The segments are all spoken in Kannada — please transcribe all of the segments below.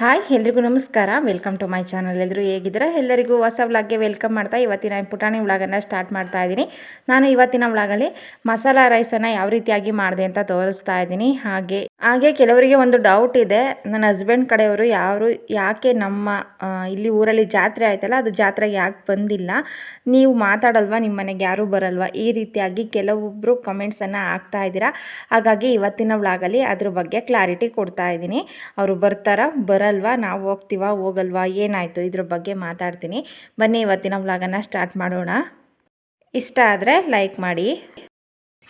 ಹಾಯ್, ಎಲ್ರಿಗೂ ನಮಸ್ಕಾರ. ವೆಲ್ಕಮ್ ಟು ಮೈ ಚಾನಲ್ ಎಲ್ಲರೂ ಹೇಗಿದ್ದೀರಾ? ಎಲ್ಲರಿಗೂ ಹೊಸ ವ್ಲಾಗ್ಗೆ ವೆಲ್ಕಮ್ ಮಾಡ್ತಾ ಇವತ್ತಿನ ಪುಟಾಣಿ ವ್ಲಾಗನ್ನು ಸ್ಟಾರ್ಟ್ ಮಾಡ್ತಾ ಇದ್ದೀನಿ. ನಾನು ಇವತ್ತಿನ ವ್ಲಾಗಲ್ಲಿ ಮಸಾಲ ರೈಸನ್ನು ಯಾವ ರೀತಿಯಾಗಿ ಮಾಡಿದೆ ಅಂತ ತೋರಿಸ್ತಾ ಇದ್ದೀನಿ. ಹಾಗೆ ಹಾಗೆ ಕೆಲವರಿಗೆ ಒಂದು ಡೌಟ್ ಇದೆ. ನನ್ನ ಹಸ್ಬೆಂಡ್ ಕಡೆಯವರು ಯಾರು, ಯಾಕೆ ನಮ್ಮ ಇಲ್ಲಿ ಊರಲ್ಲಿ ಜಾತ್ರೆ ಆಯ್ತಲ್ಲ, ಅದು ಜಾತ್ರೆಗೆ ಯಾಕೆ ಬಂದಿಲ್ಲ? ನೀವು ಮಾತಾಡಲ್ವಾ? ನಿಮ್ಮ ಮನೆಗೆ ಯಾರೂ ಬರಲ್ವಾ? ಈ ರೀತಿಯಾಗಿ ಕೆಲವೊಬ್ಬರು ಕಮೆಂಟ್ಸನ್ನು ಹಾಕ್ತಾ ಇದ್ದೀರಾ. ಹಾಗಾಗಿ ಇವತ್ತಿನ ವ್ಲಾಗಲ್ಲಿ ಅದ್ರ ಬಗ್ಗೆ ಕ್ಲಾರಿಟಿ ಕೊಡ್ತಾ ಇದ್ದೀನಿ. ಅವರು ಬರ್ತಾರಾ? ಬರಲ್ವಾ? ನಾವು ಹೋಗ್ತೀವಾ? ಹೋಗಲ್ವಾ? ಏನಾಯಿತು? ಇದ್ರ ಬಗ್ಗೆ ಮಾತಾಡ್ತೀನಿ. ಬನ್ನಿ ಇವತ್ತಿನ ವ್ಲಾಗನ್ನು ಸ್ಟಾರ್ಟ್ ಮಾಡೋಣ. ಇಷ್ಟ ಆದರೆ ಲೈಕ್ ಮಾಡಿ.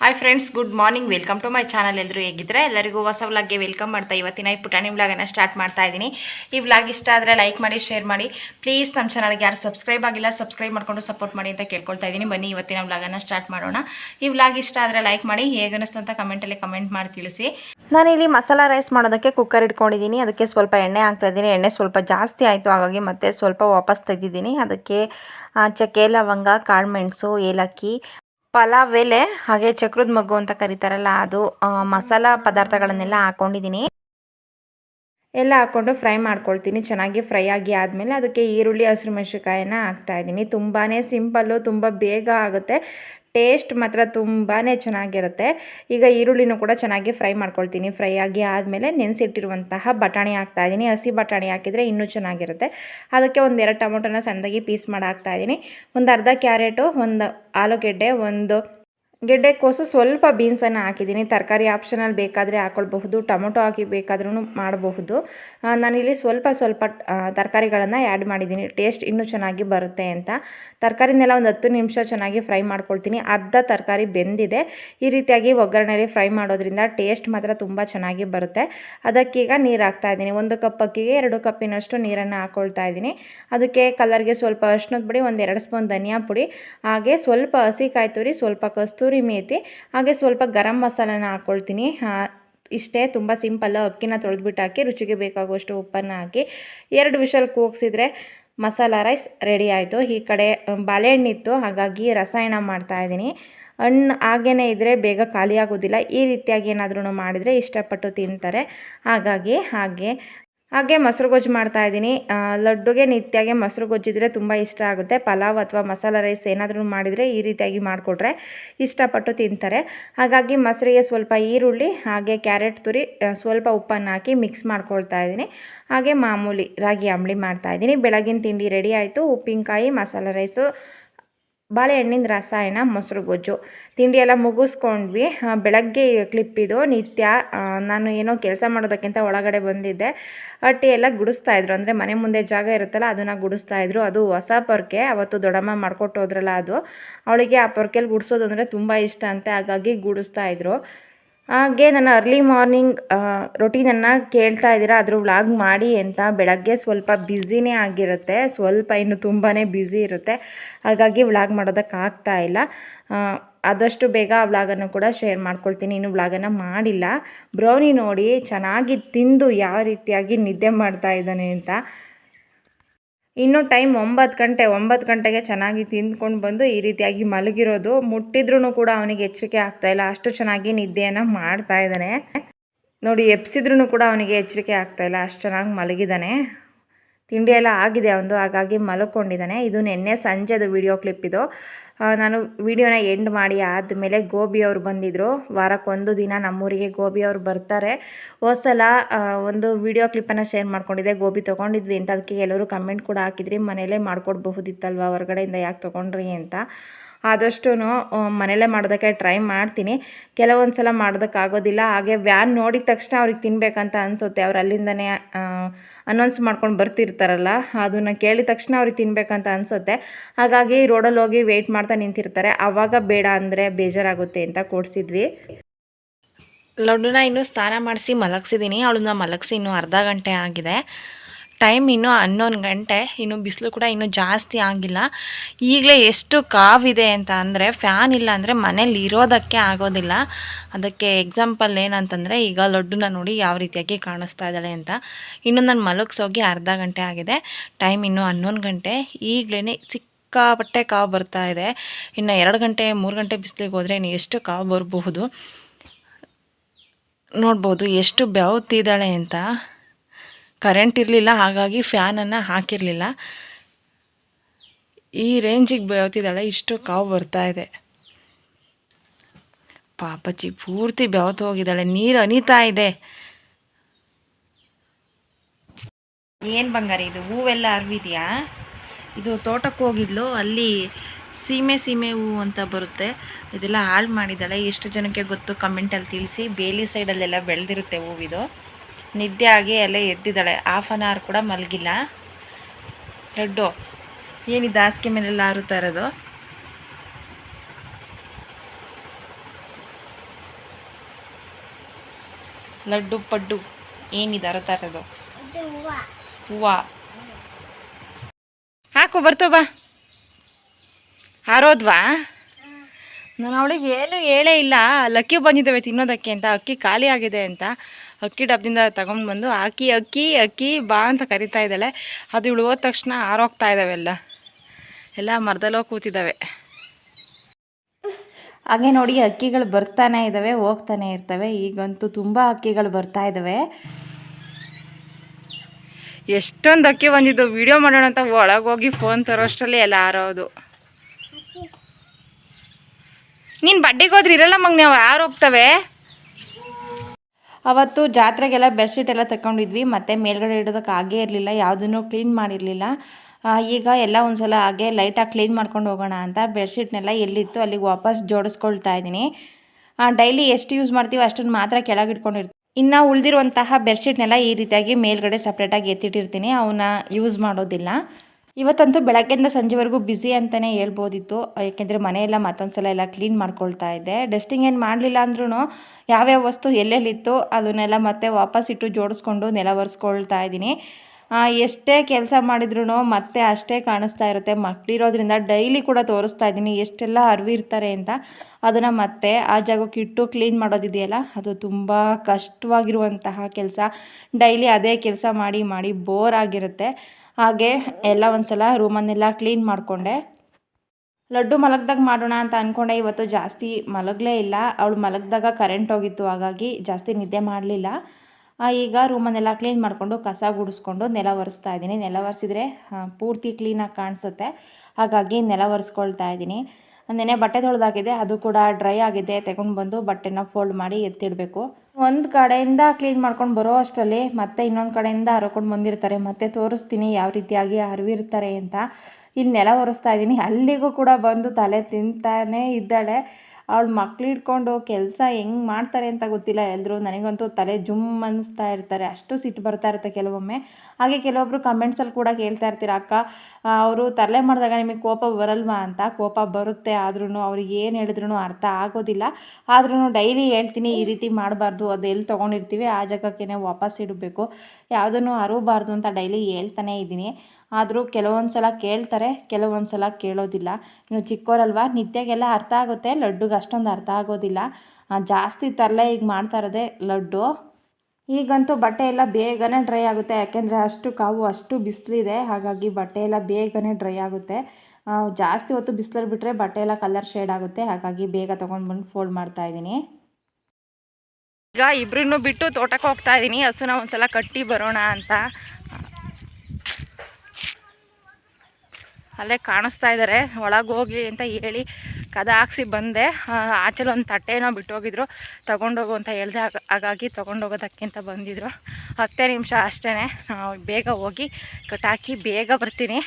Hi friends good morning welcome to my channel ಎಲ್ಲರೂ ಹೇಗಿದ್ರೆ ಎಲ್ಲರಿಗೂ ಹೊಸ ವ್ಲಾಗ್ಗೆ ವೆಲ್ಕಮ್ ಮಾಡ್ತಾ ಇವತ್ತಿನ ಈ ಪುಟಾಣಿ ವ್ಲಾಗನ್ನು ಸ್ಟಾರ್ಟ್ ಮಾಡ್ತಾ ಇದ್ದೀನಿ. ಈ ವ್ಲಾಗ್ ಇಷ್ಟ ಆದರೆ ಲೈಕ್ ಮಾಡಿ ಶೇರ್ ಮಾಡಿ. ಪ್ಲೀಸ್ ನಮ್ಮ ಚಾನಲ್ಗೆ ಯಾರು ಸಬ್ಸ್ಕ್ರೈಬ್ ಆಗಿಲ್ಲ ಸಬ್ಸ್ಕ್ರೈಬ್ ಮಾಡ್ಕೊಂಡು ಸಪೋರ್ಟ್ ಮಾಡಿ ಅಂತ ಕೇಳ್ಕೊಳ್ತಾ ಇದ್ದೀನಿ. ಬನ್ನಿ ಇವತ್ತಿನ ವ್ಲಾಗನ್ನು ಸ್ಟಾರ್ಟ್ ಮಾಡೋಣ. ಈ ವ್ಲಾಗ್ ಇಷ್ಟ ಆದರೆ ಲೈಕ್ ಮಾಡಿ. ಹೇಗನ್ನಿಸ್ತು ಅಂತ ಕಮೆಂಟಲ್ಲಿ ಕಮೆಂಟ್ ಮಾಡಿ ತಿಳಿಸಿ. ನಾನಿಲ್ಲಿ ಮಸಾಲ ರೈಸ್ ಮಾಡೋದಕ್ಕೆ ಕುಕ್ಕರ್ ಇಟ್ಕೊಂಡಿದ್ದೀನಿ. ಅದಕ್ಕೆ ಸ್ವಲ್ಪ ಎಣ್ಣೆ ಹಾಕ್ತಾ ಇದ್ದೀನಿ ಎಣ್ಣೆ ಸ್ವಲ್ಪ ಜಾಸ್ತಿ ಆಯಿತು, ಹಾಗಾಗಿ ಮತ್ತೆ ಸ್ವಲ್ಪ ವಾಪಸ್ ತೆಗ್ದಿದ್ದೀನಿ. ಅದಕ್ಕೆ ಚಕ್ಕೆ, ಲವಂಗ ಕಾಳುಮೆಣಸು ಏಲಕ್ಕಿ, ಪಲಾವ್ ಎಲೆ, ಹಾಗೆ ಚಕ್ರದ ಮಗ್ಗು ಅಂತ ಕರೀತಾರಲ್ಲ, ಅದು ಮಸಾಲ ಪದಾರ್ಥಗಳನ್ನೆಲ್ಲ ಹಾಕ್ಕೊಂಡಿದ್ದೀನಿ ಎಲ್ಲ ಹಾಕ್ಕೊಂಡು ಫ್ರೈ ಮಾಡ್ಕೊಳ್ತೀನಿ. ಚೆನ್ನಾಗಿ ಫ್ರೈ ಆಗಿ ಆದಮೇಲೆ ಅದಕ್ಕೆ ಈರುಳ್ಳಿ, ಹಸಿರು ಮೆಣಸಿನ್ಕಾಯಿನ ಹಾಕ್ತಾಯಿದ್ದೀನಿ. ತುಂಬಾ ಸಿಂಪಲ್ಲು, ತುಂಬ ಬೇಗ ಆಗುತ್ತೆ. ಟೇಸ್ಟ್ ಮಾತ್ರ ತುಂಬಾ ಚೆನ್ನಾಗಿರುತ್ತೆ. ಈಗ ಈರುಳ್ಳಿನೂ ಕೂಡ ಚೆನ್ನಾಗಿ ಫ್ರೈ ಮಾಡ್ಕೊಳ್ತೀನಿ. ಫ್ರೈ ಆಗಿ ಆದಮೇಲೆ ನೆನೆಸಿಟ್ಟಿರುವಂತಹ ಬಟಾಣಿ ಹಾಕ್ತಾಯಿದ್ದೀನಿ ಹಸಿ ಬಟಾಣಿ ಹಾಕಿದರೆ ಇನ್ನೂ ಚೆನ್ನಾಗಿರುತ್ತೆ. ಅದಕ್ಕೆ ಒಂದೆರಡು ಟೊಮೊಟೊನ ಸಣ್ಣದಾಗಿ ಪೀಸ್ ಮಾಡಿ ಹಾಕ್ತಾಯಿದ್ದೀನಿ ಒಂದು ಅರ್ಧ ಕ್ಯಾರೆಟು, ಒಂದು ಆಲೂಗೆಡ್ಡೆ, ಒಂದು ಗೆಡ್ಡೆಕೋಸು ಸ್ವಲ್ಪ ಬೀನ್ಸನ್ನು ಹಾಕಿದ್ದೀನಿ. ತರಕಾರಿ ಆಪ್ಷನಲ್ಲಿ ಬೇಕಾದರೆ ಹಾಕ್ಕೊಳ್ಬಹುದು ಟೊಮೊಟೊ ಹಾಕಿ ಬೇಕಾದ್ರೂ ಮಾಡಬಹುದು. ನಾನಿಲ್ಲಿ ಸ್ವಲ್ಪ ಸ್ವಲ್ಪ ತರಕಾರಿಗಳನ್ನು ಆ್ಯಡ್ ಮಾಡಿದ್ದೀನಿ. ಟೇಸ್ಟ್ ಇನ್ನೂ ಚೆನ್ನಾಗಿ ಬರುತ್ತೆ ಅಂತ. ತರಕಾರಿನೆಲ್ಲ ಒಂದು ಹತ್ತು ನಿಮಿಷ ಚೆನ್ನಾಗಿ ಫ್ರೈ ಮಾಡ್ಕೊಳ್ತೀನಿ. ಅರ್ಧ ತರಕಾರಿ ಬೆಂದಿದೆ. ಈ ರೀತಿಯಾಗಿ ಒಗ್ಗರಣೆಯಲ್ಲಿ ಫ್ರೈ ಮಾಡೋದ್ರಿಂದ ಟೇಸ್ಟ್ ಮಾತ್ರ ತುಂಬ ಚೆನ್ನಾಗಿ ಬರುತ್ತೆ. ಅದಕ್ಕೀಗ ನೀರು ಹಾಕ್ತಾ ಇದ್ದೀನಿ. ಒಂದು ಕಪ್ ಅಕ್ಕಿಗೆ ಎರಡು ಕಪ್ಪಿನಷ್ಟು ನೀರನ್ನು ಹಾಕ್ಕೊಳ್ತಾ ಇದ್ದೀನಿ. ಅದಕ್ಕೆ ಕಲರ್ಗೆ ಸ್ವಲ್ಪ ಅರ್ಶಿನದ ಪುಡಿ, ಒಂದು ಎರಡು ಸ್ಪೂನ್ ಧನಿಯಾ ಪುಡಿ, ಹಾಗೆ ಸ್ವಲ್ಪ ಹಸಿ ಕಾಯಿ ತುರಿ, ಸ್ವಲ್ಪ ಕಸ್ತೂರಿ ಮೇಥಿ ಹಾಗೆ ಸ್ವಲ್ಪ ಗರಂ ಮಸಾಲಾನ ಹಾಕ್ಕೊಳ್ತೀನಿ ಇಷ್ಟೇ ತುಂಬ ಸಿಂಪಲ್ಲು ಅಕ್ಕಿನ ತೊಳೆದ್ಬಿಟ್ಟು ಹಾಕಿ ರುಚಿಗೆ ಬೇಕಾಗುವಷ್ಟು ಉಪ್ಪನ್ನು ಹಾಕಿ, ಎರಡು ವಿಷಲ್ ಕೂಗಿಸಿದ್ರೆ ಮಸಾಲ ರೈಸ್ ರೆಡಿ ಆಯಿತು. ಈ ಕಡೆ ಬಾಳೆಹಣ್ಣು ಬಾಳೆಹಣ್ಣಿತ್ತು ಹಾಗಾಗಿ ರಸಾಯನ ಮಾಡ್ತಾಯಿದ್ದೀನಿ ಹಣ್ಣು ಹಾಗೇ ಇದ್ದರೆ ಬೇಗ ಖಾಲಿ ಆಗೋದಿಲ್ಲ ಈ ರೀತಿಯಾಗಿ ಏನಾದ್ರೂ ಮಾಡಿದರೆ ಇಷ್ಟಪಟ್ಟು ತಿಂತಾರೆ. ಹಾಗಾಗಿ ಹಾಗೆ ಹಾಗೆ ಮೊಸರು ಗೊಜ್ಜು ಮಾಡ್ತಾ ಇದ್ದೀನಿ. ಲಡ್ಡುಗೆ ನಿತ್ಯಾಗೆ ಮೊಸರು ಗೊಜ್ಜಿದ್ರೆ ತುಂಬ ಇಷ್ಟ ಆಗುತ್ತೆ. ಪಲಾವ್ ಅಥವಾ ಮಸಾಲ ರೈಸ್ ಏನಾದರೂ ಮಾಡಿದರೆ ಈ ರೀತಿಯಾಗಿ ಮಾಡಿಕೊಟ್ರೆ ಇಷ್ಟಪಟ್ಟು ತಿಂತಾರೆ. ಹಾಗಾಗಿ ಮೊಸರಿಗೆ ಸ್ವಲ್ಪ ಈರುಳ್ಳಿ, ಹಾಗೆ ಕ್ಯಾರೆಟ್ ತುರಿ ಸ್ವಲ್ಪ ಉಪ್ಪನ್ನು ಹಾಕಿ ಮಿಕ್ಸ್ ಮಾಡ್ಕೊಳ್ತಾ ಇದ್ದೀನಿ. ಹಾಗೆ ಮಾಮೂಲಿ ರಾಗಿ ಅಂಬಳಿ ಮಾಡ್ತಾ ಇದ್ದೀನಿ. ಬೆಳಗಿನ ತಿಂಡಿ ರೆಡಿ ಆಯಿತು. ಉಪ್ಪಿನಕಾಯಿ, ಮಸಾಲ ರೈಸು ಬಾಳೆಹಣ್ಣಿನ ರಸಾಯನ, ಮೊಸರು, ಗೊಜ್ಜು ತಿಂಡಿ ಎಲ್ಲ ಮುಗಿಸ್ಕೊಂಡ್ವಿ ಬೆಳಗ್ಗೆ ಕ್ಲಿಪ್ಪಿದು ನಿತ್ಯ ನಾನು ಏನೋ ಕೆಲಸ ಮಾಡೋದಕ್ಕಿಂತ ಒಳಗಡೆ ಬಂದಿದ್ದೆ. ಅಟ್ಟಿ ಎಲ್ಲ ಗುಡಿಸ್ತಾ ಇದ್ರು. ಅಂದರೆ ಮನೆ ಮುಂದೆ ಜಾಗ ಇರುತ್ತಲ್ಲ, ಅದನ್ನು ಗುಡಿಸ್ತಾ ಇದ್ರು. ಅದು ಹೊಸ ಪೊರ್ಕೆ, ಅವತ್ತು ದೊಡ್ಡಮ್ಮ ಮಾಡ್ಕೊಟ್ಟು ಹೋದ್ರಲ್ಲ ಅದು. ಅವಳಿಗೆ ಆ ಪೊರ್ಕೆಲಿ ಗುಡಿಸೋದು ಅಂದರೆ ತುಂಬ ಇಷ್ಟ ಅಂತೆ. ಹಾಗಾಗಿ ಗುಡಿಸ್ತಾ ಇದ್ರು. ಹಾಗೆ ನನ್ನ ಅರ್ಲಿ ಮಾರ್ನಿಂಗ್ ರೊಟೀನನ್ನು ಕೇಳ್ತಾ ಇದ್ದೀರಾ ಅದ್ರ ವ್ಲಾಗ್ ಮಾಡಿ ಅಂತ. ಬೆಳಗ್ಗೆ ಸ್ವಲ್ಪ ಬ್ಯುಸಿನೇ ಆಗಿರುತ್ತೆ. ಸ್ವಲ್ಪ ಇನ್ನು ತುಂಬಾ ಬ್ಯುಸಿ ಇರುತ್ತೆ. ಹಾಗಾಗಿ ವ್ಲಾಗ್ ಮಾಡೋದಕ್ಕೆ ಆಗ್ತಾ ಇಲ್ಲ. ಆದಷ್ಟು ಬೇಗ ಆ ವ್ಲಾಗನ್ನು ಕೂಡ ಶೇರ್ ಮಾಡ್ಕೊಳ್ತೀನಿ. ಇನ್ನು ವ್ಲಾಗನ್ನು ಮಾಡಿಲ್ಲ. ಬ್ರೌನಿ ನೋಡಿ ಚೆನ್ನಾಗಿ ತಿಂದು ಯಾವ ರೀತಿಯಾಗಿ ನಿದ್ದೆ ಮಾಡ್ತಾ ಇದ್ದಾನೆ ಅಂತ. ಇನ್ನೂ ಟೈಮ್ ಒಂಬತ್ತು ಗಂಟೆ, ಒಂಬತ್ತು ಗಂಟೆಗೆ ಚೆನ್ನಾಗಿ ತಿಂದ್ಕೊಂಡು ಬಂದು ಈ ರೀತಿಯಾಗಿ ಮಲಗಿರೋದು. ಮುಟ್ಟಿದ್ರು ಕೂಡ ಅವನಿಗೆ ಎಚ್ಚರಿಕೆ ಆಗ್ತಾ ಇಲ್ಲ. ಅಷ್ಟು ಚೆನ್ನಾಗಿ ನಿದ್ದೆಯನ್ನು ಮಾಡ್ತಾ ಇದ್ದಾನೆ. ನೋಡಿ ಎಪ್ಸಿದ್ರೂ ಕೂಡ ಅವನಿಗೆ ಎಚ್ಚರಿಕೆ ಆಗ್ತಾ ಇಲ್ಲ. ಅಷ್ಟು ಚೆನ್ನಾಗಿ ಮಲಗಿದ್ದಾನೆ. ತಿಂಡಿ ಎಲ್ಲ ಆಗಿದೆ ಅವನು ಹಾಗಾಗಿ ಮಲ್ಕೊಂಡಿದ್ದಾನೆ. ಇದು ನಿನ್ನೆ ಸಂಜೆದು ವಿಡಿಯೋ ಕ್ಲಿಪ್ ಇದು. ನಾನು ವಿಡಿಯೋನ ಎಂಡ್ ಮಾಡಿ ಆದಮೇಲೆ ಗೋಬಿ ಅವರು ಬಂದಿದ್ದರು ವಾರಕ್ಕೊಂದು ದಿನ ನಮ್ಮೂರಿಗೆ ಗೋಬಿ ಅವರು ಬರ್ತಾರೆ. ಹೋದ್ಸಲ ಒಂದು ವಿಡಿಯೋ ಕ್ಲಿಪ್ಪನ್ನು ಶೇರ್ ಮಾಡ್ಕೊಂಡಿದ್ದೆ. ಗೋಬಿ ತೊಗೊಂಡಿದ್ವಿ ಅಂತ. ಅದಕ್ಕೆ ಎಲ್ಲರೂ ಕಮೆಂಟ್ ಕೂಡ ಹಾಕಿದ್ರಿ. ಮನೇಲೇ ಮಾಡ್ಕೊಡ್ಬಹುದಿತ್ತಲ್ವ? ಹೊರಗಡೆಯಿಂದ ಯಾಕೆ ತೊಗೊಂಡ್ರಿ ಅಂತ. ಆದಷ್ಟು ಮನೆಯಲ್ಲೇ ಮಾಡೋದಕ್ಕೆ ಟ್ರೈ ಮಾಡ್ತೀನಿ. ಕೆಲವೊಂದು ಸಲ ಮಾಡೋದಕ್ಕಾಗೋದಿಲ್ಲ. ಹಾಗೆ ವ್ಯಾನ್ ನೋಡಿದ ತಕ್ಷಣ ಅವ್ರಿಗೆ ತಿನ್ನಬೇಕಂತ ಅನಿಸುತ್ತೆ. ಅವ್ರು ಅಲ್ಲಿಂದನೇ ಅನೌನ್ಸ್ ಮಾಡ್ಕೊಂಡು ಬರ್ತಿರ್ತಾರಲ್ಲ, ಅದನ್ನು ಕೇಳಿದ ತಕ್ಷಣ ಅವ್ರಿಗೆ ತಿನ್ನಬೇಕಂತ ಅನಿಸುತ್ತೆ. ಹಾಗಾಗಿ ರೋಡಲ್ಲಿ ಹೋಗಿ ವೆಯ್ಟ್ ಮಾಡ್ತಾ ನಿಂತಿರ್ತಾರೆ. ಆವಾಗ ಬೇಡ ಅಂದರೆ ಬೇಜಾರಾಗುತ್ತೆ ಅಂತ ಕೊಡಿಸಿದ್ವಿ. ಲಡ್ಡುನ ಇನ್ನೂ ಸ್ನಾನ ಮಾಡಿಸಿ ಮಲಗಿಸಿದ್ದೀನಿ. ಅವಳನ್ನ ಮಲಗಿಸಿ ಇನ್ನೂ ಅರ್ಧ ಗಂಟೆ ಆಗಿದೆ. ಟೈಮ್ ಇನ್ನೂ ಹನ್ನೊಂದು ಗಂಟೆ, ಇನ್ನು ಬಿಸಿಲು ಕೂಡ ಇನ್ನೂ ಜಾಸ್ತಿ ಆಗಿಲ್ಲ. ಈಗಲೇ ಎಷ್ಟು ಕಾವಿದೆ ಅಂತ ಅಂದರೆ ಫ್ಯಾನ್ ಇಲ್ಲ ಅಂದರೆ ಮನೇಲಿ ಇರೋದಕ್ಕೆ ಆಗೋದಿಲ್ಲ. ಅದಕ್ಕೆ ಎಕ್ಸಾಂಪಲ್ ಏನಂತಂದರೆ, ಈಗ ಲಡ್ಡುನ ನೋಡಿ ಯಾವ ರೀತಿಯಾಗಿ ಕಾಣಿಸ್ತಾ ಇದ್ದಾಳೆ ಅಂತ. ಇನ್ನು ನಾನು ಮಲಗಿಸೋಗಿ ಅರ್ಧ ಗಂಟೆ ಆಗಿದೆ. ಟೈಮ್ ಇನ್ನೂ ಹನ್ನೊಂದು ಗಂಟೆ. ಈಗಲೇ ಸಿಕ್ಕಾಪಟ್ಟೆ ಕಾವು ಬರ್ತಾ ಇದೆ. ಇನ್ನು ಎರಡು ಗಂಟೆ, ಮೂರು ಗಂಟೆ ಬಿಸಿಲಿಗೆ ಹೋದರೆ ಇನ್ನು ಎಷ್ಟು ಕಾವು ಬರಬಹುದು? ನೋಡ್ಬೋದು, ಎಷ್ಟು ಬೆವ್ತಿದ್ದಾಳೆ ಅಂತ. ಕರೆಂಟ್ ಇರಲಿಲ್ಲ, ಹಾಗಾಗಿ ಫ್ಯಾನನ್ನು ಹಾಕಿರಲಿಲ್ಲ. ಈ ರೇಂಜಿಗೆ ಬೆವತಿದ್ದಾಳೆ, ಇಷ್ಟು ಕಾವು ಬರ್ತಾ ಇದೆ. ಪಾಪಚ್ಚಿ ಪೂರ್ತಿ ಬೆವತು ಹೋಗಿದ್ದಾಳೆ. ನೀರು ಅನಿತಾ ಇದೆ. ಏನು ಬಂಗಾರ ಇದು? ಹೂವೆಲ್ಲ ಅರ್ವಿದೆಯಾ? ಇದು ತೋಟಕ್ಕೆ ಹೋಗಿದ್ಲು, ಅಲ್ಲಿ ಸೀಮೆ ಸೀಮೆ ಹೂವು ಅಂತ ಬರುತ್ತೆ. ಇದೆಲ್ಲ ಹಾಳು ಮಾಡಿದ್ದಾಳೆ. ಎಷ್ಟು ಜನಕ್ಕೆ ಗೊತ್ತು? ಕಮೆಂಟಲ್ಲಿ ತಿಳಿಸಿ. ಬೇಲಿ ಸೈಡಲ್ಲೆಲ್ಲ ಬೆಳೆದಿರುತ್ತೆ ಹೂವಿದು. ನಿದ್ದೆ ಆಗಿ ಅಲ್ಲೇ ಎದ್ದಿದ್ದಾಳೆ. ಹಾಫ್ ಆನ್ ಅವರ್ ಕೂಡ ಮಲಗಿಲ್ಲ. ಲಡ್ಡು. ಏನಿದೆ ಹಾಸಿಗೆ ಮೇಲೆಲ್ಲ ಹಾರುತ್ತಾ ಇರೋದು? ಲಡ್ಡು ಪಡ್ಡು. ಏನಿದೆ ಅರತಾ ಇರೋದು? ಹೂವ. ಹಾಕು ಬರ್ತವ ಬಾ. ಹಾರೋದ್ವಾ ನಾನು ಅವಳಿಗೆ ಏನು ಹೇಳೇ ಇಲ್ಲ. ಲಕ್ಕಿ ಬಂದಿದ್ದಾವೆ ತಿನ್ನೋದಕ್ಕೆ ಅಂತ. ಅಕ್ಕಿ ಖಾಲಿ ಆಗಿದೆ ಅಂತ. ಅಕ್ಕಿ ಡಬ್ಬದಿಂದ ತಗೊಂಡು ಬಂದು ಅಕ್ಕಿ ಅಕ್ಕಿ ಅಕ್ಕಿ ಬಾ ಅಂತ ಕರಿತಾ ಇದ್ದಾಳೆ. ಅದು ಇವಳು ಹೋದ ತಕ್ಷಣ ಆರೋಗ್ತಾ ಇದ್ದಾವೆ ಎಲ್ಲ. ಎಲ್ಲ ಮರದಲ್ಲೋ ಕೂತಿದ್ದಾವೆ ಹಾಗೆ ನೋಡಿ ಅಕ್ಕಿಗಳು ಬರ್ತಾನೆ ಇದ್ದಾವೆ ಹೋಗ್ತಾನೆ ಇರ್ತವೆ. ಈಗಂತೂ ತುಂಬ ಅಕ್ಕಿಗಳು ಬರ್ತಾ ಇದ್ದಾವೆ ಎಷ್ಟೊಂದು ಅಕ್ಕಿ ಬಂದಿದ್ದು. ವಿಡಿಯೋ ಮಾಡೋಣ ಅಂತ ಒಳಗೋಗಿ ಫೋನ್ ತರೋಷ್ಟರಲ್ಲಿ ಎಲ್ಲ ಹಾರೋದು ನೀನು ಬಡ್ಡಿಗೆ ಹೋದ್ರೆ ಇರಲ್ಲ ಮಗ ನಾವು ಯಾರು ಹೋಗ್ತವೆ? ಅವತ್ತು ಜಾತ್ರೆಗೆಲ್ಲ ಬೆಡ್ಶೀಟ್ ಎಲ್ಲ ತಗೊಂಡಿದ್ವಿ ಮತ್ತು ಮೇಲ್ಗಡೆ ಇಡೋದಕ್ಕೆ ಆಗೇ ಇರಲಿಲ್ಲ, ಯಾವುದನ್ನು ಕ್ಲೀನ್ ಮಾಡಿರಲಿಲ್ಲ. ಈಗ ಎಲ್ಲ ಒಂದ್ಸಲ ಹಾಗೆ ಲೈಟಾಗಿ ಕ್ಲೀನ್ ಮಾಡ್ಕೊಂಡು ಹೋಗೋಣ ಅಂತ ಬೆಡ್ಶೀಟ್ನೆಲ್ಲ ಎಲ್ಲಿತ್ತು ಅಲ್ಲಿಗೆ ವಾಪಸ್ ಜೋಡಿಸ್ಕೊಳ್ತಾ ಇದ್ದೀನಿ. ಡೈಲಿ ಎಷ್ಟು ಯೂಸ್ ಮಾಡ್ತೀವಿ ಅಷ್ಟನ್ನು ಮಾತ್ರ ಕೆಳಗೆ ಇಟ್ಕೊಂಡಿರ್ತೀವಿ ಇನ್ನು ಉಳಿದಿರುವಂತಹ ಬೆಡ್ಶೀಟ್ನೆಲ್ಲ ಈ ರೀತಿಯಾಗಿ ಮೇಲ್ಗಡೆ ಸಪ್ರೇಟಾಗಿ ಎತ್ತಿಟ್ಟಿರ್ತೀನಿ, ಅವನ್ನ ಯೂಸ್ ಮಾಡೋದಿಲ್ಲ. ಇವತ್ತಂತೂ ಬೆಳಗ್ಗೆಯಿಂದ ಸಂಜೆವರೆಗೂ ಬ್ಯುಸಿ ಅಂತಲೇ ಹೇಳ್ಬೋದಿತ್ತು. ಯಾಕೆಂದರೆ ಮನೆಯೆಲ್ಲ ಮತ್ತೊಂದು ಸಲ ಎಲ್ಲ ಕ್ಲೀನ್ ಮಾಡ್ಕೊಳ್ತಾ ಇದ್ದೆ. ಡಸ್ಟಿಂಗ್ ಏನು ಮಾಡಲಿಲ್ಲ ಅಂದ್ರೂ ಯಾವ್ಯಾವ ವಸ್ತು ಎಲ್ಲೆಲ್ಲಿತ್ತು ಅದನ್ನೆಲ್ಲ ಮತ್ತೆ ವಾಪಸ್ ಇಟ್ಟು ಜೋಡಿಸ್ಕೊಂಡು ನೆಲ ಒರೆಸ್ಕೊಳ್ತಾ ಇದ್ದೀನಿ. ಎಷ್ಟೇ ಕೆಲಸ ಮಾಡಿದ್ರು ಮತ್ತೆ ಅಷ್ಟೇ ಕಾಣಿಸ್ತಾ ಇರುತ್ತೆ. ಮಕ್ಕಳಿರೋದ್ರಿಂದ ಡೈಲಿ ಕೂಡ ತೋರಿಸ್ತಾ ಇದ್ದೀನಿ ಎಷ್ಟೆಲ್ಲ ಅರಿವಿ ಇರ್ತಾರೆ ಅಂತ. ಅದನ್ನು ಮತ್ತೆ ಆ ಜಾಗಕ್ಕೆ ಇಟ್ಟು ಕ್ಲೀನ್ ಮಾಡೋದಿದೆಯಲ್ಲ? ಅದು ತುಂಬ ಕಷ್ಟವಾಗಿರುವಂತಹ ಕೆಲಸ. ಡೈಲಿ ಅದೇ ಕೆಲಸ ಮಾಡಿ ಮಾಡಿ ಬೋರ್ ಆಗಿರುತ್ತೆ. ಹಾಗೆ ಎಲ್ಲ ಒಂದ್ಸಲ ರೂಮನ್ನೆಲ್ಲ ಕ್ಲೀನ್ ಮಾಡಿಕೊಂಡೆ. ಲಡ್ಡು ಮಲಗ್ದಾಗ ಮಾಡೋಣ ಅಂತ ಅಂದ್ಕೊಂಡೆ ಇವತ್ತು ಜಾಸ್ತಿ ಮಲಗಲೇ ಇಲ್ಲ. ಅವಳು ಮಲಗ್ದಾಗ ಕರೆಂಟ್ ಹೋಗಿತ್ತು, ಹಾಗಾಗಿ ಜಾಸ್ತಿ ನಿದ್ದೆ ಮಾಡಲಿಲ್ಲ. ಈಗ ರೂಮನ್ನೆಲ್ಲ ಕ್ಲೀನ್ ಮಾಡಿಕೊಂಡು ಕಸ ಗುಡಿಸ್ಕೊಂಡು ನೆಲ ಒರೆಸ್ತಾ ಇದ್ದೀನಿ. ನೆಲ ಒರೆಸಿದ್ರೆ ಪೂರ್ತಿ ಕ್ಲೀನಾಗಿ ಕಾಣಿಸುತ್ತೆ. ಹಾಗಾಗಿ ನೆಲ ಒರೆಸ್ಕೊಳ್ತಾ ಇದ್ದೀನಿ. ನೆನೆ ಬಟ್ಟೆ ತೊಳೆದಾಗಿದೆ ಅದು ಕೂಡ ಡ್ರೈ ಆಗಿದೆ. ತಗೊಂಡು ಬಂದು ಬಟ್ಟೆನ ಫೋಲ್ಡ್ ಮಾಡಿ ಎತ್ತಿಡಬೇಕು. ಒಂದು ಕಡೆಯಿಂದ ಕ್ಲೀನ್ ಮಾಡ್ಕೊಂಡು ಬರೋ ಅಷ್ಟರಲ್ಲಿ ಮತ್ತೆ ಇನ್ನೊಂದು ಕಡೆಯಿಂದ ಹರ್ಕೊಂಡು ಬಂದಿರ್ತಾರೆ. ಮತ್ತೆ ತೋರಿಸ್ತೀನಿ ಯಾವ ರೀತಿಯಾಗಿ ಹರಿವಿರ್ತಾರೆ ಅಂತ. ಇಲ್ಲಿ ನೆಲ ಒರೆಸ್ತಾ ಇದ್ದೀನಿ. ಅಲ್ಲಿಗೂ ಕೂಡ ಬಂದು ತಲೆ ತಿಂತಾನೇ ಇದ್ದಾಳೆ. ಅವಳು ಮಕ್ಳು ಹಿಡ್ಕೊಂಡು ಕೆಲಸ ಹೆಂಗೆ ಮಾಡ್ತಾರೆ ಅಂತ ಗೊತ್ತಿಲ್ಲ. ಎಲ್ಲರೂ ನನಗಂತೂ ತಲೆ ಜುಮ್ ಅನ್ನಿಸ್ತಾ ಇರ್ತಾರೆ. ಅಷ್ಟು ಸಿಟ್ಟು ಬರ್ತಾ ಇರುತ್ತೆ ಕೆಲವೊಮ್ಮೆ. ಹಾಗೆ ಕೆಲವೊಬ್ಬರು ಕಮೆಂಟ್ಸಲ್ಲಿ ಕೂಡ ಕೇಳ್ತಾ ಇರ್ತೀರ, ಅಕ್ಕ ಅವರು ತರಲೆ ಮಾಡಿದಾಗ ನಿಮಗೆ ಕೋಪ ಬರಲ್ವಾ ಅಂತ? ಕೋಪ ಬರುತ್ತೆ ಆದ್ರೂ ಅವ್ರಿಗೆ ಏನು ಹೇಳಿದ್ರು ಅರ್ಥ ಆಗೋದಿಲ್ಲ. ಆದ್ರೂ ಡೈಲಿ ಹೇಳ್ತೀನಿ, ಈ ರೀತಿ ಮಾಡಬಾರ್ದು, ಅದು ಎಲ್ಲಿ ತೊಗೊಂಡಿರ್ತೀವಿ, ಆ ಜಾಗಕ್ಕೆ ವಾಪಸ್ ಇಡಬೇಕು. ಯಾವುದನ್ನು ಅರಿವಬಾರ್ದು ಅಂತ ಡೈಲಿ ಹೇಳ್ತಾನೆ ಇದ್ದೀನಿ. ಆದರೂ ಕೆಲವೊಂದು ಸಲ ಕೇಳ್ತಾರೆ, ಕೆಲವೊಂದು ಸಲ ಕೇಳೋದಿಲ್ಲ. ನೀವು ಚಿಕ್ಕವರಲ್ವಾ ನಿತ್ಯಗೆಲ್ಲ ಅರ್ಥ ಆಗುತ್ತೆ, ಲಡ್ಡುಗೆ ಅಷ್ಟೊಂದು ಅರ್ಥ ಆಗೋದಿಲ್ಲ. ಜಾಸ್ತಿ ತರಲೆ ಈಗ ಮಾಡ್ತಾ ಇರೋದೇ ಲಡ್ಡು. ಈಗಂತೂ ಬಟ್ಟೆ ಎಲ್ಲ ಬೇಗನೆ ಡ್ರೈ ಆಗುತ್ತೆ, ಯಾಕೆಂದರೆ ಅಷ್ಟು ಕಾವು, ಅಷ್ಟು ಬಿಸಿಲಿದೆ, ಹಾಗಾಗಿ ಬಟ್ಟೆ ಎಲ್ಲ ಬೇಗನೆ ಡ್ರೈ ಆಗುತ್ತೆ. ಜಾಸ್ತಿ ಹೊತ್ತು ಬಿಸಿಲಲ್ಲಿ ಬಿಟ್ಟರೆ ಬಟ್ಟೆ ಎಲ್ಲ ಕಲರ್ ಶೇಡ್ ಆಗುತ್ತೆ, ಹಾಗಾಗಿ ಬೇಗ ತೊಗೊಂಡು ಬಂದು ಫೋಲ್ಡ್ ಮಾಡ್ತಾ ಇದ್ದೀನಿ. ಈಗ ಇಬ್ರನ್ನೂ ಬಿಟ್ಟು ತೋಟಕ್ಕೆ ಹೋಗ್ತಾ ಇದ್ದೀನಿ ಹಸುನ ಒಂದ್ಸಲ ಕಟ್ಟಿ ಬರೋಣ ಅಂತ. ಅಲ್ಲೇ ಕಾಣಿಸ್ತಾ ಇದ್ದಾರೆ ಒಳಗೆ ಹೋಗಿ ಅಂತ ಹೇಳಿ ಕದ ಹಾಕ್ಸಿ ಬಂದೆ. ಆಚೆಲಿ ಒಂದು ತಟ್ಟೆನೋ ಬಿಟ್ಟೋಗಿದ್ರು, ತೊಗೊಂಡೋಗು ಅಂತ ಹೇಳ್ದೆ. ಹಾಗ- ಹಾಗಾಗಿ ತೊಗೊಂಡೋಗೋದಕ್ಕಿಂತ ಬಂದಿದ್ರು. ಹತ್ತೇ ನಿಮಿಷ ಅಷ್ಟೇ ಬೇಗ ಹೋಗಿ ಕಟ್ಟಾಕಿ ಬೇಗ ಬರ್ತೀನಿ.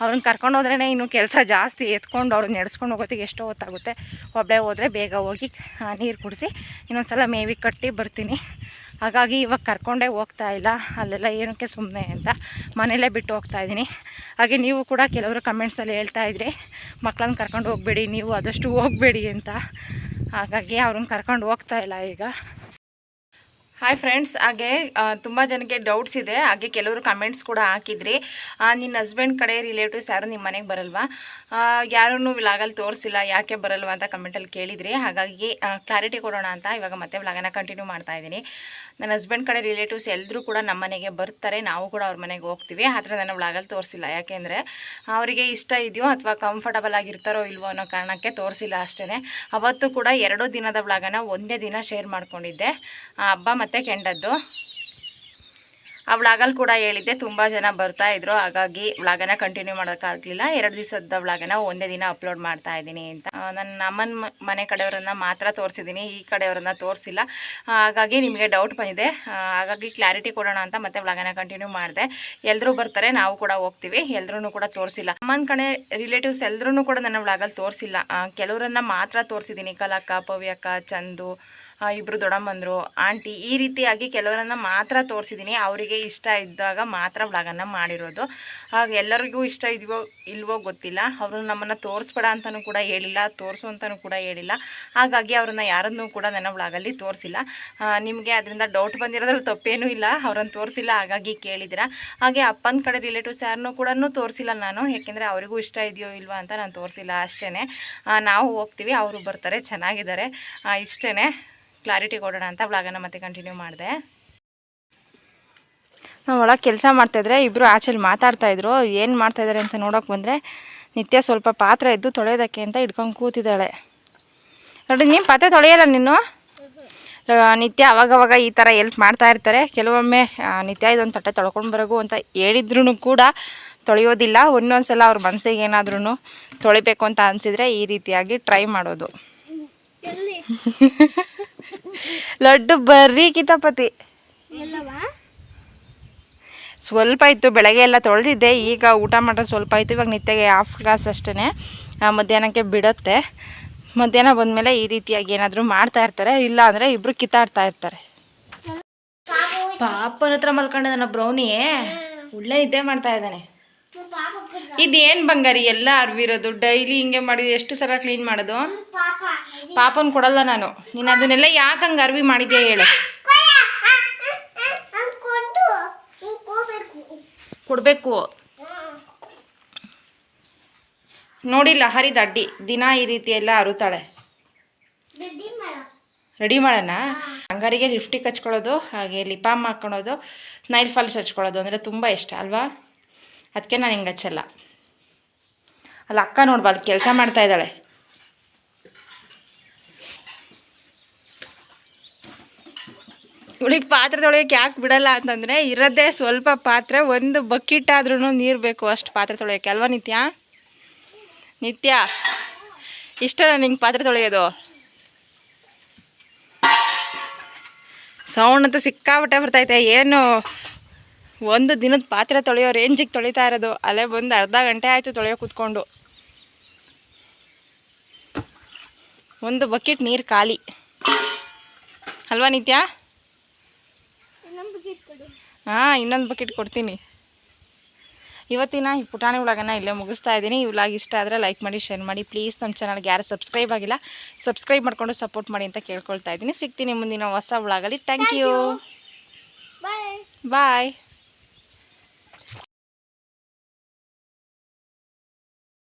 ಅವ್ರನ್ನ ಕರ್ಕೊಂಡು ಹೋದ್ರೇ ಇನ್ನು ಕೆಲಸ ಜಾಸ್ತಿ ಎತ್ಕೊಂಡು ಅವ್ರನ್ನ ನಡೆಸ್ಕೊಂಡು ಹೋಗೋದಕ್ಕೆ ಎಷ್ಟೋ ಹೊತ್ತಾಗುತ್ತೆ. ಒಬ್ಬಳೇ ಹೋದರೆ ಬೇಗ ಹೋಗಿ ನೀರು ಕುಡಿಸಿ ಇನ್ನೊಂದು ಸಲ ಮೇವಿಗೆ ಕಟ್ಟಿ ಬರ್ತೀನಿ. ಹಾಗಾಗಿ ಇವಾಗ ಕರ್ಕೊಂಡೇ ಹೋಗ್ತಾ ಇಲ್ಲ. ಅಲ್ಲೆಲ್ಲ ಏನಕ್ಕೆ ಸುಮ್ಮನೆ ಅಂತ ಮನೆಯಲ್ಲೇ ಬಿಟ್ಟು ಹೋಗ್ತಾ ಇದ್ದೀನಿ. ಹಾಗೆ ನೀವು ಕೂಡ ಕೆಲವರು ಕಮೆಂಟ್ಸಲ್ಲಿ ಹೇಳ್ತಾ ಇದ್ರಿ ಮಕ್ಕಳನ್ನ ಕರ್ಕೊಂಡು ಹೋಗಬೇಡಿ, ನೀವು ಆದಷ್ಟು ಹೋಗಬೇಡಿ ಅಂತ. ಹಾಗಾಗಿ ಅವ್ರನ್ನ ಕರ್ಕೊಂಡು ಹೋಗ್ತಾ ಇಲ್ಲ ಈಗ. ಹಾಯ್ ಫ್ರೆಂಡ್ಸ್ ಹಾಗೆ ತುಂಬ ಜನಕ್ಕೆ ಡೌಟ್ಸ್ ಇದೆ. ಹಾಗೆ ಕೆಲವರು ಕಮೆಂಟ್ಸ್ ಕೂಡ ಹಾಕಿದ್ರಿ ನಿನ್ನ ಹಸ್ಬೆಂಡ್ ಕಡೆ ರಿಲೇಟಿವ್ಸ್ ಯಾರು ನಿಮ್ಮ ಮನೆಗೆ ಬರಲ್ವಾ? ಯಾರೂ ವ್ಲಾಗಲ್ಲಿ ತೋರಿಸಿಲ್ಲ, ಯಾಕೆ ಬರಲ್ವಾ? ಅಂತ ಕಮೆಂಟಲ್ಲಿ ಕೇಳಿದ್ರಿ, ಹಾಗಾಗಿ ಕ್ಲಾರಿಟಿ ಕೊಡೋಣ ಅಂತ ಇವಾಗ ಮತ್ತೆ ವ್ಲಾಗನ ಕಂಟಿನ್ಯೂ ಮಾಡ್ತಾ ಇದ್ದೀನಿ. ನನ್ನ ಹಸ್ಬೆಂಡ್ ಕಡೆ ರಿಲೇಟಿವ್ಸ್ ಎಲ್ಲರೂ ಕೂಡ ನಮ್ಮ ಮನೆಗೆ ಬರ್ತಾರೆ. ನಾವು ಕೂಡ ಅವ್ರ ಮನೆಗೆ ಹೋಗ್ತೀವಿ. ಆದರೆ ನಾನು ವ್ಲಾಗಲ್ಲಿ ತೋರಿಸಿಲ್ಲ. ಯಾಕೆಂದರೆ ಅವರಿಗೆ ಇಷ್ಟ ಇದೆಯೋ ಅಥವಾ ಕಂಫರ್ಟಬಲ್ ಆಗಿರ್ತಾರೋ ಇಲ್ವೋ ಅನ್ನೋ ಕಾರಣಕ್ಕೆ ತೋರಿಸಿಲ್ಲ ಅಷ್ಟೇ ಅವತ್ತು ಕೂಡ ಎರಡು ದಿನದ ವ್ಲಾಗನ ಒಂದೇ ದಿನ ಶೇರ್ ಮಾಡ್ಕೊಂಡಿದ್ದೆ. ಆ ಹಬ್ಬ ಮತ್ತು ಕೆಂಡದ್ದು. ಆ ವ್ಲಾಗಲ್ಲಿ ಕೂಡ ಹೇಳಿದ್ದೆ, ತುಂಬ ಜನ ಬರ್ತಾ ಇದ್ರು. ಹಾಗಾಗಿ ವ್ಲಾಗನ ಕಂಟಿನ್ಯೂ ಮಾಡೋಕ್ಕಾಗಲಿಲ್ಲ ಎರಡು ದಿವಸದ ವ್ಲಾಗನ ಒಂದೇ ದಿನ ಅಪ್ಲೋಡ್ ಮಾಡ್ತಾ ಇದ್ದೀನಿ ಅಂತ. ನನ್ನ ಅಮ್ಮನ ಮನೆ ಕಡೆಯವರನ್ನ ಮಾತ್ರ ತೋರಿಸಿದ್ದೀನಿ. ಈ ಕಡೆಯವರನ್ನ ತೋರಿಸಿಲ್ಲ. ಹಾಗಾಗಿ ನಿಮಗೆ ಡೌಟ್ ಬಂದಿದೆ. ಹಾಗಾಗಿ ಕ್ಲಾರಿಟಿ ಕೊಡೋಣ ಅಂತ ಮತ್ತೆ ವ್ಲಾಗನ ಕಂಟಿನ್ಯೂ ಮಾಡಿದೆ. ಎಲ್ಲರೂ ಬರ್ತಾರೆ, ನಾವು ಕೂಡ ಹೋಗ್ತೀವಿ. ಎಲ್ಲರೂ ಕೂಡ ತೋರಿಸಿಲ್ಲ. ಅಮ್ಮನ ಕಡೆ ರಿಲೇಟಿವ್ಸ್ ಎಲ್ಲರೂ ಕೂಡ ನನ್ನ ವ್ಲಾಗಲ್ಲಿ ತೋರಿಸಿಲ್ಲ. ಕೆಲವರನ್ನ ಮಾತ್ರ ತೋರಿಸಿದ್ದೀನಿ. ಕಲಕ್ಕ, ಪವ್ಯಕ್ಕ, ಚಂದು ಆ, ದೊಡ್ಡಮ್ಮಂದರು ಆಂಟಿ ಈ ರೀತಿಯಾಗಿ ಕೆಲವರನ್ನ ಮಾತ್ರ ತೋರಿಸಿದ್ದೀನಿ ಅವರಿಗೆ ಇಷ್ಟ ಇದ್ದಾಗ ಮಾತ್ರ ವ್ಲಾಗನ್ನು ಮಾಡಿರೋದು. ಹಾಗೆ ಎಲ್ಲರಿಗೂ ಇಷ್ಟ ಇದೆಯೋ ಇಲ್ವೋ ಗೊತ್ತಿಲ್ಲ. ಅವರು ನಮ್ಮನ್ನು ತೋರಿಸ್ಬೇಡ ಅಂತಲೂ ಕೂಡ ಹೇಳಿಲ್ಲ ತೋರಿಸು ಅಂತಲೂ ಕೂಡ ಹೇಳಿಲ್ಲ. ಹಾಗಾಗಿ ಅವ್ರನ್ನ ಯಾರನ್ನೂ ಕೂಡ ನನ್ನ ವ್ಲಾಗಲ್ಲಿ ತೋರಿಸಿಲ್ಲ. ನಿಮಗೆ ಅದರಿಂದ ಡೌಟ್ ಬಂದಿರೋದ್ರಲ್ಲಿ ತಪ್ಪೇನೂ ಇಲ್ಲ. ಅವ್ರನ್ನ ತೋರಿಸಿಲ್ಲ ಹಾಗಾಗಿ ಕೇಳಿದಿರ ಹಾಗೆ ಅಪ್ಪನ ಕಡೆ ರಿಲೇಟಿವ್ಸ್ ಯಾರನ್ನೂ ಕೂಡ ತೋರಿಸಿಲ್ಲ ನಾನು. ಯಾಕೆಂದರೆ ಅವರಿಗೂ ಇಷ್ಟ ಇದೆಯೋ ಇಲ್ವಾ ಅಂತ ನಾನು ತೋರಿಸಿಲ್ಲ ಅಷ್ಟೇ ನಾವು ಹೋಗ್ತೀವಿ ಅವರು ಬರ್ತಾರೆ ಚೆನ್ನಾಗಿದ್ದಾರೆ. ಇಷ್ಟೇ ಕ್ಲಾರಿಟಿ ಕೊಡೋಣ ಅಂತ ಅವಳಾಗನ ಮತ್ತೆ ಕಂಟಿನ್ಯೂ ಮಾಡಿದೆ. ನಾವು ಒಳಗೆ ಕೆಲಸ ಮಾಡ್ತಾಯಿದ್ರೆ ಇಬ್ಬರು ಆಚೆಲಿ ಮಾತಾಡ್ತಾಯಿದ್ರು ಏನು ಮಾಡ್ತಾಯಿದ್ದಾರೆ ಅಂತ ನೋಡೋಕೆ ಬಂದರೆ ನಿತ್ಯ ಸ್ವಲ್ಪ ಪಾತ್ರೆ ಇದ್ದು ತೊಳೆಯೋದಕ್ಕೆ ಅಂತ ಇಟ್ಕೊಂಡು ಕೂತಿದ್ದಾಳೆ. ನೋಡಿ ನೀನು ಪಾತ್ರೆ ತೊಳೆಯಲ್ಲ ನೀನು? ನಿತ್ಯ ಅವಾಗವಾಗ ಈ ಥರ ಎಲ್ಪ್ ಮಾಡ್ತಾ ಇರ್ತಾರೆ. ಕೆಲವೊಮ್ಮೆ ನಿತ್ಯ ಇದೊಂದು ತಟ್ಟೆ ತೊಳ್ಕೊಂಡು ಬರೋಗು ಅಂತ ಹೇಳಿದ್ರು ಕೂಡ ತೊಳೆಯೋದಿಲ್ಲ. ಒಂದೊಂದು ಸಲ ಅವ್ರ ಮನಸ್ಸಿಗೆ ಏನಾದ್ರೂ ತೊಳಿಬೇಕು ಅಂತ ಅನಿಸಿದರೆ ಈ ರೀತಿಯಾಗಿ ಟ್ರೈ ಮಾಡೋದು. ಲಡ್ಡು ಬರ್ರಿ ಕಿತಾಪತಿ. ಸ್ವಲ್ಪ ಇತ್ತು ಬೆಳಗ್ಗೆ ಎಲ್ಲ ತೊಳೆದಿದ್ದೆ. ಈಗ ಊಟ ಮಾಡೋದು ಸ್ವಲ್ಪ ಆಯಿತು ಇವಾಗ ನಿತ್ಯಗೆ ಹಾಫ್ ಗ್ಲಾಸ್ ಅಷ್ಟೇ ಮಧ್ಯಾಹ್ನಕ್ಕೆ ಬಿಡುತ್ತೆ. ಮಧ್ಯಾಹ್ನ ಬಂದಮೇಲೆ ಈ ರೀತಿಯಾಗಿ ಏನಾದರೂ ಮಾಡ್ತಾ ಇರ್ತಾರೆ. ಇಲ್ಲ ಅಂದರೆ ಇಬ್ಬರು ಕಿತ್ತಾಡ್ತಾ ಇರ್ತಾರೆ. ಪಾಪನ ಹತ್ರ ಮಲ್ಕೊಂಡಿದ್ದಾನ ಬ್ರೌನಿ ಒಳ್ಳೆ ನಿದ್ದೆ ಮಾಡ್ತಾ ಇದ್ದಾನೆ. ಇದೇನು ಬಂಗಾರಿ, ಎಲ್ಲ ಅರ್ವಿರೋದು. ಡೈಲಿ ಹಿಂಗೆ ಮಾಡಿದ್ರು ಎಷ್ಟು ಸಲ ಕ್ಲೀನ್ ಮಾಡೋದು? ಪಾಪನ್ ಕೊಡಲ್ಲ ನಾನು. ನೀನು ಅದನ್ನೆಲ್ಲ ಯಾಕೆ ಹಂಗೆ ಅರ್ವಿ ಮಾಡಿದ್ಯಾ ಹೇಳು. ಕೊಡಬೇಕು. ನೋಡಿಲ್ಲ, ಹರಿದ ಅಡ್ಡಿ. ದಿನ ಈ ರೀತಿ ಎಲ್ಲ ಅರುತ್ತಾಳೆ ರೆಡಿ ಮಾಡೋಣ? ಹಂಗಾರಿಗೆ ಲಿಫ್ಟಿಗೆ ಹಚ್ಕೊಳ್ಳೋದು, ಹಾಗೆ ಲಿಪಾಮ್ ಹಾಕ್ಕೊಳೋದು ನೈಲ್ ಫಾಲ್ಸ್ ಹಚ್ಕೊಳ್ಳೋದು, ಅಂದರೆ ತುಂಬ ಇಷ್ಟ, ಅಲ್ವಾ? ಅದಕ್ಕೆ ನಾನು ಹಿಂಗೆ ಹಚ್ಚಲ್ಲ. ಅಲ್ಲ ಅಕ್ಕ ನೋಡ್ಬಾ ಕೆಲಸ ಮಾಡ್ತಾ ಇದ್ದಾಳೆ. ಇವಳಿಗೆ ಪಾತ್ರೆ ಯಾಕೆ ಬಿಡಲ್ಲ ಅಂತಂದರೆ ಇರೋದೇ ಸ್ವಲ್ಪ ಪಾತ್ರೆ, ಒಂದು ಬಕೆಟ್ ಆದ್ರೂ ನೀರು ಬೇಕು ಅಷ್ಟು ಪಾತ್ರೆ ತೊಳೆಯೋಕ್ಕೆ ಅಲ್ವಾ ನಿತ್ಯ? ನಿತ್ಯ ಇಷ್ಟ ನಿಂಗೆ ಪಾತ್ರೆ ತೊಳೆಯೋದು? ಸೌಂಡ್ ಅಂತೂ ಸಿಕ್ಕಾಪಟ್ಟೆ ಬರ್ತೈತೆ ಏನು ಒಂದು ದಿನದ ಪಾತ್ರೆ ತೊಳೆಯೋ ರೇಂಜಿಗೆ ತೊಳಿತಾ ಇರೋದು. ಅಲ್ಲೇ ಬಂದು ಅರ್ಧ ಗಂಟೆ ಆಯಿತು ತೊಳೆಯೋ ಕೂತ್ಕೊಂಡು. ಒಂದು ಬಕೆಟ್ ನೀರು ಖಾಲಿ. ಅಲ್ವಾ ನಿತ್ಯ? ಹಾಂ ಇನ್ನೊಂದು ಬಕೆಟ್ ಕೊಡ್ತೀನಿ. ಇವತ್ತಿನ ಈ ಪುಟಾಣಿ ವ್ಲಾಗನ್ನ ಇಲ್ಲೇ ಮುಗಿಸ್ತಾ ಇದ್ದೀನಿ. ಈ ವ್ಲಾಗ್ ಇಷ್ಟ ಆದರೆ ಲೈಕ್ ಮಾಡಿ ಶೇರ್ ಮಾಡಿ. ಪ್ಲೀಸ್ ನಮ್ಮ ಚಾನಲ್ಗೆ ಯಾರು ಸಬ್ಸ್ಕ್ರೈಬ್ ಆಗಿಲ್ಲ ಸಬ್ಸ್ಕ್ರೈಬ್ ಮಾಡಿಕೊಂಡು ಸಪೋರ್ಟ್ ಮಾಡಿ ಅಂತ ಕೇಳ್ಕೊಳ್ತಾ ಇದ್ದೀನಿ. ಸಿಗ್ತೀನಿ ಮುಂದಿನ ಹೊಸ ವ್ಲಾಗಲ್ಲಿ. Thank you bye bye